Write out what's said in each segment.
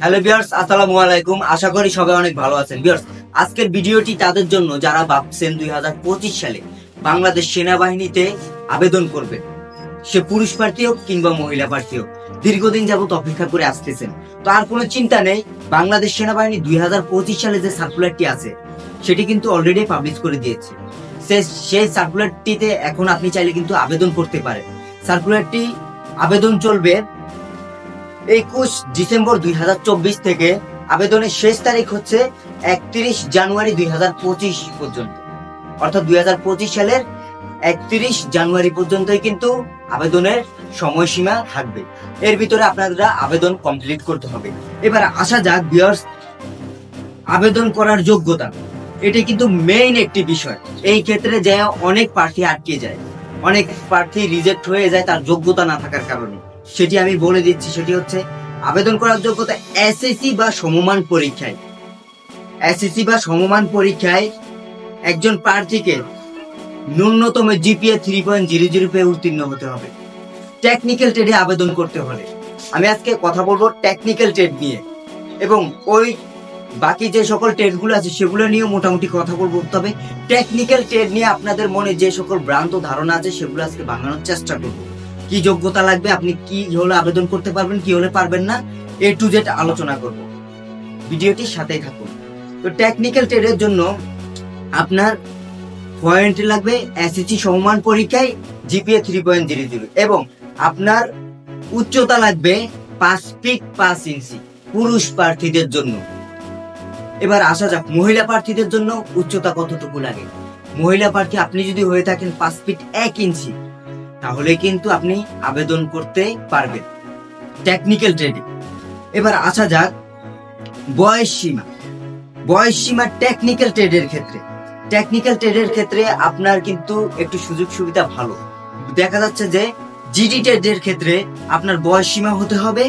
Hello বিয়ার্স আসসালামু আলাইকুম। আশা করি সবাই অনেক ভালো আছেন। বিয়ার্স আজকের ভিডিওটি তাদের জন্য যারা ভাবছেন দুই সালে বাংলাদেশ সেনাবাহিনীতে আবেদন করবে, সে পুরুষ প্রার্থী হোক কিংবা মহিলা প্রার্থী হোক, দীর্ঘদিন যাবত অপেক্ষা করে আসতেছেন। তো আর কোনো চিন্তা নেই, বাংলাদেশ সেনাবাহিনী দুই হাজার পঁচিশ সালে যে সার্কুলারটি আছে, সেটি কিন্তু অলরেডি পাবলিশ করে দিয়েছে। সে- সেই সার্কুলারটিতে এখন আপনি চাইলে কিন্তু আবেদন করতে পারেন। সার্কুলারটি, আবেদন চলবে একুশ ডিসেম্বর দুই হাজার চব্বিশ থেকে আবেদনের শেষ তারিখ হচ্ছে একত্রিশ জানুয়ারি দুই হাজার পঁচিশ পর্যন্ত। অর্থাৎ দুই হাজার পঁচিশ সালের একত্রিশ জানুয়ারি পর্যন্তই কিন্তু আবেদনের সময়সীমা থাকবে। এর ভিতরে আপনারা আবেদন কমপ্লিট করতে হবে। এবার আসা যাক বিয়ার্স আবেদন করার যোগ্যতা। এটি কিন্তু মেইন একটি বিষয়। এই ক্ষেত্রে যে অনেক প্রার্থী আটকে যায়। অনেক প্রার্থী রিজেক্ট হয়ে যায় তার যোগ্যতা না থাকার কারণে। সেটি আমি বলে দিচ্ছি, সেটি হচ্ছে আবেদন করার যোগ্যতা এসএসসি বা সমমান পরীক্ষায়। এসএসসি বা সমমান পরীক্ষায় একজন প্রার্থীকে ন্যূনতম GPA three point zero zero পেয়ে উত্তীর্ণ হতে হবে। টেকনিক্যাল ট্রেডে আবেদন করতে হলে। আমি আজকে কথা বলব টেকনিক্যাল ট্রেড নিয়ে। এবং ওই বাকি যে সকল ট্রেডগুলো আছে, সেগুলো নিয়েও মোটামুটি কথা বলব। তবে টেকনিক্যাল ট্রেড নিয়ে আপনাদের মনে যে সকল ভ্রান্ত ধারণা আছে, সেগুলো আজকে ভাঙানোর চেষ্টা করব। কি যোগ্যতা লাগবে, আপনি কি হলে আবেদন করতে পারবেন, কি হলে পারবেন না, এ টু জেড আলোচনা করব। ভিডিওটির সাথেই থাকুন। তো টেকনিক্যাল ট্রেডের জন্য আপনার পয়েন্ট লাগবে এসএসসি সমমান পরীক্ষায় GPA three point zero zero এবং আপনার উচ্চতা লাগবে পাঁচ ফিট পাঁচ ইঞ্চি পুরুষ প্রার্থীদের জন্য। এবার আসা যাক মহিলা প্রার্থীদের জন্য উচ্চতা কতটুকু লাগে। মহিলা প্রার্থী, আপনি যদি হয়ে থাকেন পাঁচ ফিট এক ইঞ্চি তাহলে কিন্তু আপনি আবেদন করতে পারবেন। টেকনিক্যাল ট্রেডিং এবার আসা যাক বয়স সীমা। বয়স সীমা টেকনিক্যাল ট্রেডের ক্ষেত্রে। টেকনিক্যাল ট্রেডের ক্ষেত্রে আপনার কিন্তু একটু সুযোগ সুবিধা ভালো। দেখা যাচ্ছে যে জিডি ট্রেডের ক্ষেত্রে আপনার বয়স সীমা হতে হবে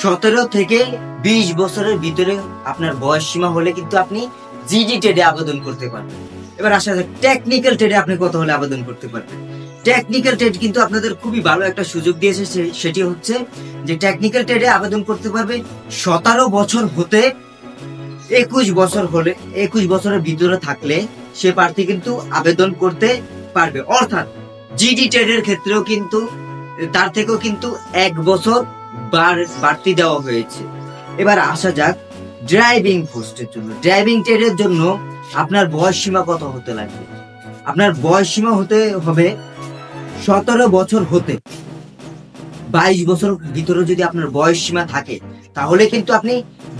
সতেরো থেকে বিশ বছরের ভিতরে আপনার বয়স সীমা হলে কিন্তু আপনি জিডি ট্রেডে আবেদন করতে পারবেন। এবার আসা যাক টেকনিক্যাল ট্রেডে আপনি কত হলে আবেদন করতে পারবেন। টেকনিক্যাল ট্রেড কিন্তু আপনাদের খুবই ভালো একটা সুযোগ দিয়েছে সেটি হচ্ছে যে টেকনিক্যাল ট্রেডে আবেদন করতে পারবে সতেরো বছর হতে একুশ বছর হলে, একুশ বছরের ভিতরে থাকলে সে প্রার্থী কিন্তু আবেদন করতে পারবে। অর্থাৎ জিডি ট্রেডের ক্ষেত্রেও কিন্তু, তার থেকেও কিন্তু এক বছর বাড়তি দেওয়া হয়েছে। এবার আসা যাক ড্রাইভিং পোস্টের জন্য। ড্রাইভিং ট্রেডের জন্য আপনার বয়স সীমা কত হতে লাগবে? আপনার বয়স সীমা হতে হবে সতেরো বছর হতে, বাইশ বছর ভিতরে যদি আপনার বয়স সীমা থাকে, তাহলে কিন্তু আপনি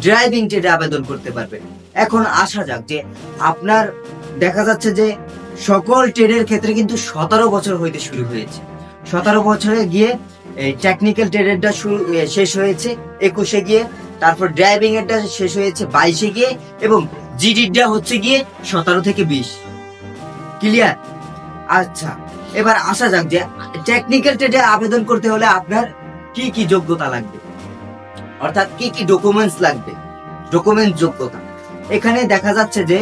ড্রাইভিং ট্রেডে আবেদন করতে পারবেন। এখন আসা যাক যে আপনার, দেখা যাচ্ছে যে সকল ট্রেডের ক্ষেত্রে কিন্তু সতেরো বছর হইতে শুরু হয়েছে। সতেরো বছরে গিয়ে, এই টেকনিক্যাল ট্রেডেরটা শুরু শেষ হয়েছে, একুশে গিয়ে, তারপর ড্রাইভিং এরটা শেষ হয়েছে, বাইশে গিয়ে, এবং জিডিটা হচ্ছে গিয়ে সতেরো থেকে বিশ। ক্লিয়ার আচ্ছা। এবার আসা যাক যে টেকনিক্যাল ট্রেডে আবেদন করতে হলে আপনার কি কি যোগ্যতা লাগবে? অর্থাৎ কি কি ডকুমেন্টস লাগবে? ডকুমেন্ট যোগ্যতা। এখানে দেখা যাচ্ছে যে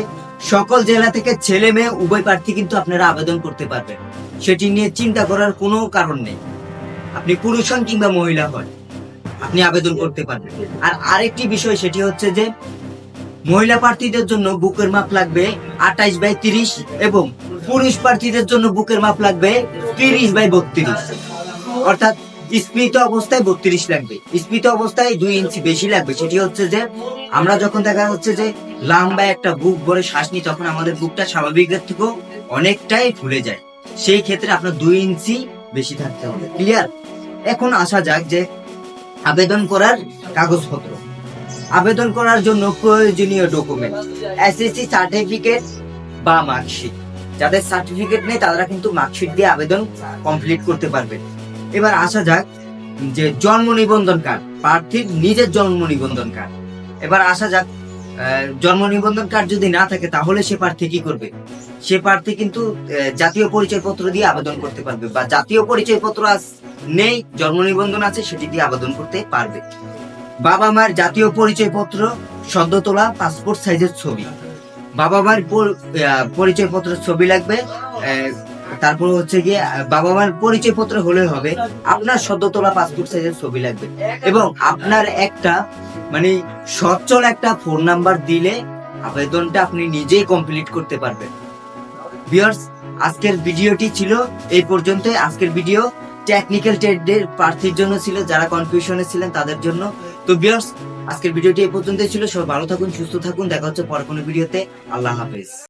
সকল জেলা থেকে ছেলে মেয়ে, উভয় প্রার্থী কিন্তু আপনারা আবেদন করতে পারবেন। সেটি নিয়ে চিন্তা করার কোনো কারণ নেই। আপনি পুরুষ হন কিংবা মহিলা হন, আপনি আবেদন করতে পারবেন। আর আরেকটি বিষয় সেটি হচ্ছে যে মহিলা প্রার্থীদের জন্য বুকের মাপ লাগবে আঠাইশ বাই তিরিশ এবং পুরুষ প্রার্থীদের জন্য বুকের মাপ লাগবে তিরিশ বাই বত্রিশ। অর্থাৎ স্পৃত অবস্থায় বত্রিশ লাগবে। স্পৃত অবস্থায় দুই ইঞ্চি বেশি লাগবে। সেটি হচ্ছে যে আমরা যখন দেখা হচ্ছে যে লম্বা একটা বুক ভরে শ্বাস নিই, তখন আমাদের বুকটা স্বাভাবিকের থেকেও অনেকটাই ফুলে যায়। সেই ক্ষেত্রে আপনার দুই ইঞ্চি বেশি থাকতে হবে। ক্লিয়ার এখন আসা যাক যে আবেদন করার কাগজপত্র। আবেদন করার জন্য প্রয়োজনীয় ডকুমেন্ট এসএসসি সার্টিফিকেট বা মার্কশিট যাদের সার্টিফিকেট নেই, তারা কিন্তু মার্কশিট দিয়ে আবেদন কমপ্লিট করতে পারবে। এবার আসা যাক যে জন্ম নিবন্ধন কার্ড, প্রার্থীর নিজের জন্ম নিবন্ধন কার্ড। এবার আসা যাক জন্ম নিবন্ধন কার্ড যদি না থাকে, তাহলে সে প্রার্থী কি করবে? সে প্রার্থী কিন্তু জাতীয় পরিচয় পত্র দিয়ে আবেদন করতে পারবে। বা জাতীয় পরিচয় পত্র নেই, জন্ম নিবন্ধন আছে, সেটি দিয়ে আবেদন করতে পারবে। বাবা মায়ের জাতীয় পরিচয় পত্র সদ্য তোলা পাসপোর্ট সাইজের ছবি। বাবা মায়ের পর- আহ, পরিচয় পত্রের ছবি লাগবে তারপর হচ্ছে গিয়ে বাবা মার পরিচয় পত্র হলে হবে আপনার সদ্য তোলা পাসপোর্ট সাইজের ছবি লাগবে। এবং আপনার একটা মানে সচ্ছল একটা ফোন নাম্বার দিলে আবেদনটা আপনি নিজেই কমপ্লিট করতে পারবেন। ভিউয়ার্স আজকের ভিডিওটি ছিল এই পর্যন্ত আজকের ভিডিও টেকনিক্যাল ট্রেডের প্রার্থীর জন্য ছিল যারা কনফিউশনে ছিলেন তাদের জন্য। তো বিয়ার্স আজকের ভিডিওটি এই পর্যন্তই ছিল। সবাই ভালো থাকুন, সুস্থ থাকুন। দেখা হচ্ছে পর কোনো ভিডিওতে। আল্লাহ হাফেজ।